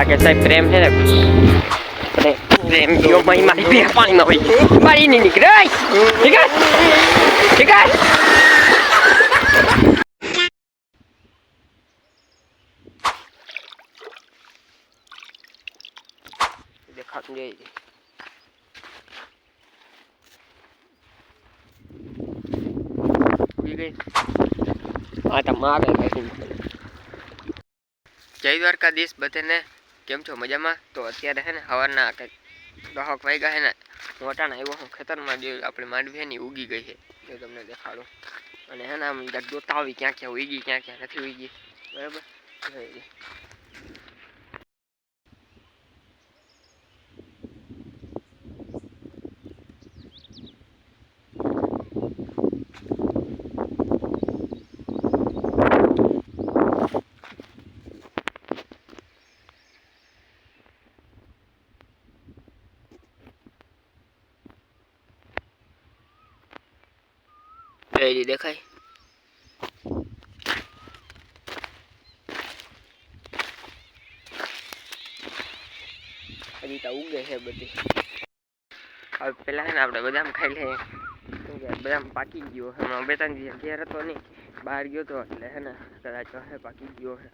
લાગે સાહેબ પ્રેમ છે ને પ્રેમ ગયો ભાઈ મારી બે પાણીમાં હોય. મારી નહીં નીકળે નીકળ આ તો મારે જય દ્વારકાધીશ બધાને. કેમ છો મજામાં? તો અત્યારે છે ને સવારના કંઈક દહક વાગ્યા છે ને મોટાના આવ્યો હું ખેતરમાં જે આપણે માંડવી છે ને ઈ ઉગી ગઈ છે. જો તમને દેખાડું. અને હે ને આમ જોતા આવી ક્યાં ક્યાં ઉગી, ક્યાં ક્યાં નથી ઉગી. બરાબર? જોઈ લે. જોઈ લી દેખાય હજી તો ઉગે છે બધી હવે પેલા છે ને આપણે બદામ ખાઈ લઈએ કેમ કે બદામ પાકી ગયો છે હમણાં બે ત્રણ દિવસ ઘેર હતો નહીં બહાર ગયો તો એટલે હે ને કદાચ હે પાકી ગયો છે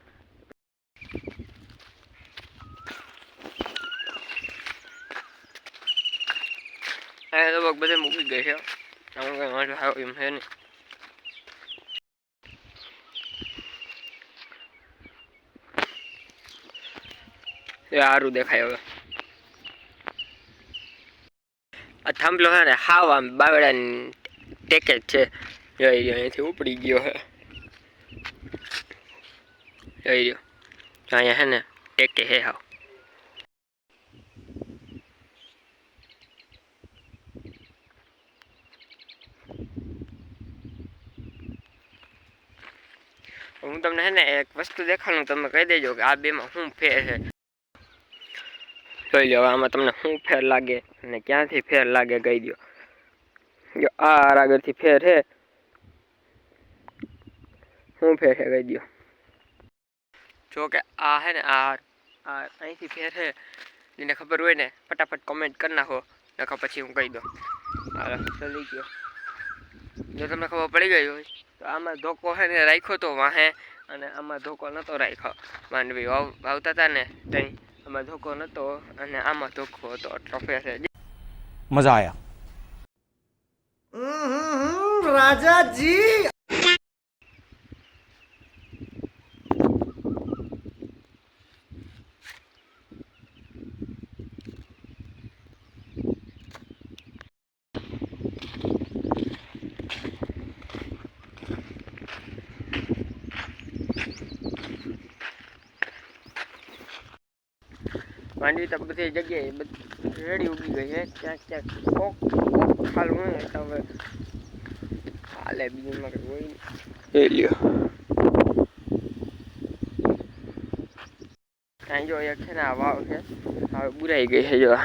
હવે લગભગ બધે મૂકી ગઈ છે આમાં કઈ વાંધો આવ્યો એમ છે નહીં એ સારું દેખાય હવે આ થાંભલો છે ને હાવ આમ બાવડાની ટેકે જ છે જોઈ રહ્યો અહીંથી ઉપડી ગયો છે જોઈ રહ્યો અહીંયા છે ને ટેકે હે હાવ હું તમને છે ને એક વસ્તુ દેખાડું, તમે કહી દેજો કે આ બેમાં શું ફેર છે. જોઈ લો આમાં તમને શું ફેર લાગે અને ક્યાંથી ફેર લાગે કહી દો જો, આ આગળથી ફેર છે. શું ફેર છે કહી દો જો કે આ છે ને, આ અહીંથી ફેર છે. જેને ખબર હોય ને, ફટાફટ કોમેન્ટ કરી નાખો. નખા પછી હું કહી દઉં. ચલી ગયો. જો તમને ખબર પડી ગઈ હોય તો આમાં ધોકો હે ને રાખ્યો તો વાહે અને આમાં ધોકો નહોતો રાખ્યો. માંડવી વાવતા હતા ને ત્યાં આમાં ધોકો નહોતો અને આમાં ધોકો હતો એટલો ફેર મજા આવ્યા રાજાજી! માંડવી તો બધી જગ્યાએ બધી રેડી ઉગી ગઈ છે. ક્યાંક ક્યાંક કોક કોક ખાલું હોય તો હવે હાલે બીજું માં કંઈ હોય નહીં લ્યો. કાંઈ જો એક છે ને આ વાવ છે. હવે બુરાઈ ગઈ છે જો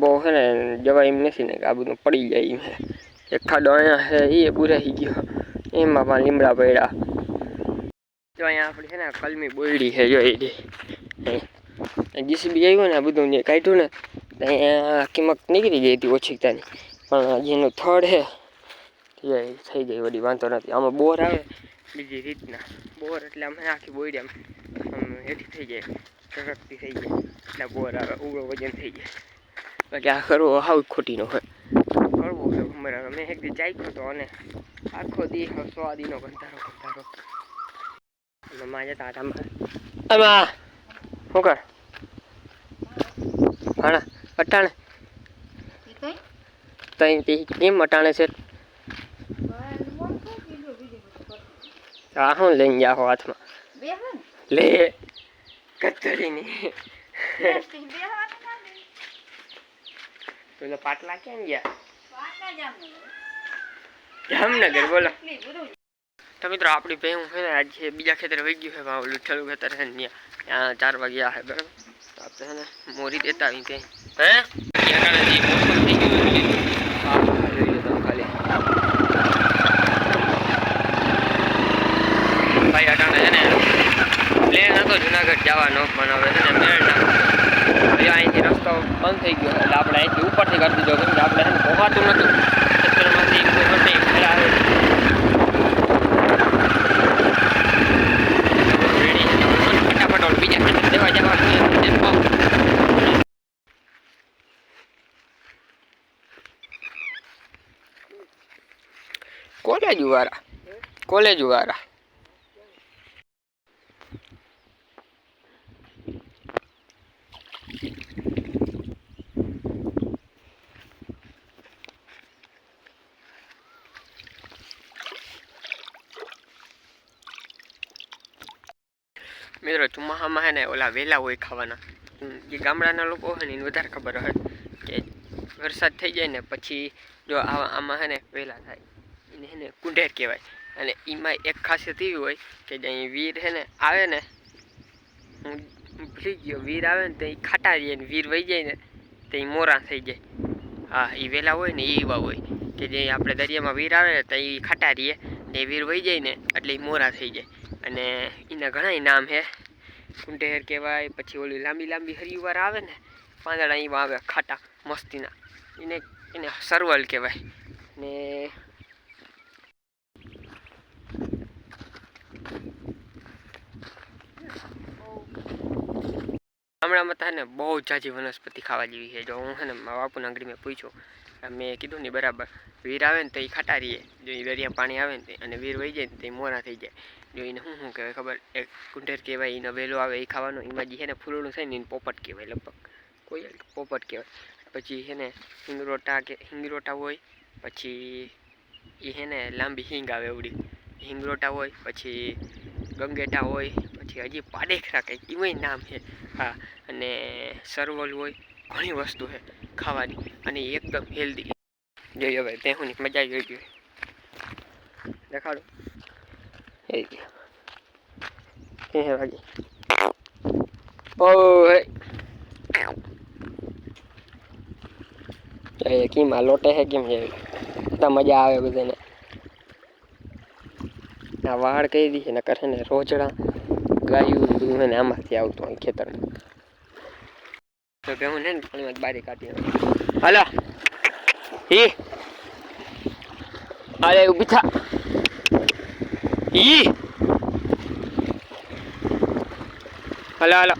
બહુ છે ને જવાય એમ નથી ને કે આ બધું પડી જાય એમ છે. એક ખાડો અહીંયા છે એ બુરાઈ ગયો. એમાં પણ લીમડા પડ્યા. જો અહીંયા આપણી છે ને કલમી બોયડી છે, જો એ જીસીબી આવ્યું ને, આ બધું જે કાઢ્યું ને અહીંયા કિંમત નીકળી ગઈ હતી ઓછીકતાની. પણ જેનું થડ છે થઈ ગઈ વળી, વાંધો નથી. આમાં બોર આવે બીજી રીતના. બોર એટલે અમે આખી બોયડી આમ હેઠી થઈ જાય, ચકકતી થઈ જાય. એટલે બોર આવે ઉગળો વજન થઈ જાય. બાકી આ કરવો હાવ ખોટીનો હોય કરવો હોય મેં એક દી ચાખ્યો તો અને આખો દી સો દીનો કંટારો કંટારો મમ્મા જતા આટામાં આમાં શું કર હાણા અટાણે તઈ તે કેમ અટાણે છે આ શું લઈને જાઓ હાથમાં લે કતરીની પેલા પાટલા કેમ ગયા જામનગર બોલો તો મિત્રો આપણી ભાઈ હું છે ને આજે બીજા ખેતરે વહી ગયું છે ભાવ લુઠ્ઠલું ખેતર છે ને ત્યાં ચાર વાગ્યા છે બરાબર તો આપણે છે ને મોરી દેતા આવી ત્યાં હે ત્યાં આગળ હજી મોસમ થઈ ગયું છે. હા, જોઈ લો તમે ખાલી ભાઈ અટાણે છે ને પ્લેન હતો જુનાગઢ જવાનો પણ હવે છે ને મેળ ના પડ્યો. હવે અહીંથી રસ્તો બંધ થઈ ગયો એટલે આપણે અહીંથી ઉપરથી કરી દીધો કેમ કે આપણે છે ને પહોંચાતું નહોતું ખેતરમાંથી કોઈ પણ નહીં ઘરે આવે રેડી છે તો હવે ફટાફટ ઓલું બીજા ખેતર દેવા જવાનું છે તે પાઉં. કોલેજ વાળા, કોલેજ વાળા. મિત્રો, ચોમાસામાં હે ને ઓલા વેલા હોય ખાવાના. જે ગામડાના લોકો હોય ને, એને વધારે ખબર હોય કે વરસાદ થઈ જાય ને, પછી જો આવા આમાં હે ને વેલા થાય. એને હે ને કુંઢેર કહેવાય. અને એમાં એક ખાસિયત એવી હોય કે જે અહીં વીર છે ને આવે ને, હું ભૂલી ગયો, વીર આવે ને તો એ ખાટા રહીએ ને વીર વહી જાય ને તો એ મોરા થઈ જાય. હા, એ વેલા હોય ને એ એવા હોય કે જે આપણે દરિયામાં વીર આવે ને તો એ ખાટા રહીએ ને વીર વહી જાય ને એટલે એ મોરા થઈ જાય. અને એના ઘણાય નામ છે. કુંઢેર કહેવાય, પછી ઓલી લાંબી લાંબી હરિવાર આવે ને, પાંદડા એમાં આવે ખાટા, મસ્તીના. એને એને સરવલ કહેવાય. ને ગામડામાં તો ને બહુ જાજી વનસ્પતિ ખાવા જેવી છે. જો હું છે ને મારા બાપુના આંગળીમાં પૂછ્યું મેં કીધું ને બરાબર, વીર આવે ને તો એ ખાટા રહીએ જો એ દરિયા પાણી આવે ને અને વીર વહી જાય ને તો એ મોરા થઈ જાય. જો એને શું શું કહેવાય ખબર? એક કુંઢેર કહેવાય એનો વેલો આવે એ ખાવાનો એમાં જે છે ને ફૂલોનું થાય ને એને પોપટ કહેવાય લગભગ. કોઈ પોપટ કહેવાય. પછી છે ને હિંગરોટા કે, હિંગરોટા હોય, પછી એ છે ને લાંબી હિંગ આવે એવડી. હિંગરોટા હોય, પછી ગંગેટા હોય પછી હજી પાડેખરા કંઈક એમાંય નામ છે. હા, અને સરવલ હોય, ઘણી વસ્તુ છે ખાવાની, અને એકદમ હેલ્ધી જોઈએ હવે તે હું મજા આવી ગઈ. દેખાડો. એ હે વાગી. ઓય કીમાં લોટે હે, કેમ છે? મજા આવે બધાને. આ વાળ કહી દી છે? કરે ને રોજડા ગાયું, બધું ને આમાંથી આવતું હોય ખેતરમાં. તો કે હું ને પાણીમાં બારી કાઢી. હાલો. હી અરે ઊભી થા ઈ. હાલો હાલો.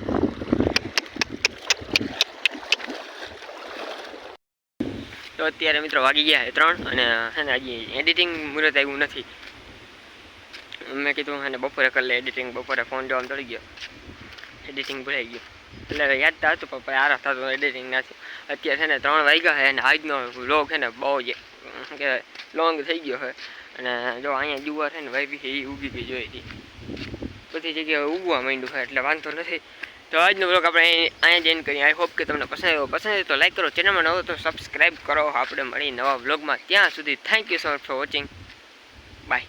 તો અત્યારે મિત્રો વાગી ગયા છે ત્રણ અને હજી એડિટિંગ મુહૂર્ત આવ્યું નથી. મેં કીધું હે બપોરે કરી લે એડિટિંગ બપોરે ફોન જોવા ચડી ગયો. એડિટિંગ ભૂલાઈ ગયું. એટલે યાદ તો હતું, પણ આરા થતું એડિટિંગ નથી અત્યારે છે ને ત્રણ વાગ્યા છે અને આજનો વ્લોગ છે ને બહુ જ કે લોંગ થઈ ગયો છે. અને જો અહીંયા જુવાર છે ને છે એ ઊગી ગઈ જોઈ હતી બધી જગ્યાએ ઉગવા માંડ્યું છે, એટલે વાંધો નથી. તો આજનો બ્લોગ આપણે અહીં- અહીંયા જઈને કરીએ. આઈ હોપ કે તમને પસંદ આવ્યો. પસંદ આવ્યો તો લાઈક કરો. ચેનલમાં નવો તો સબસ્ક્રાઈબ કરો. આપણે મળી નવા બ્લોગમાં ત્યાં સુધી thank you so much for watching bye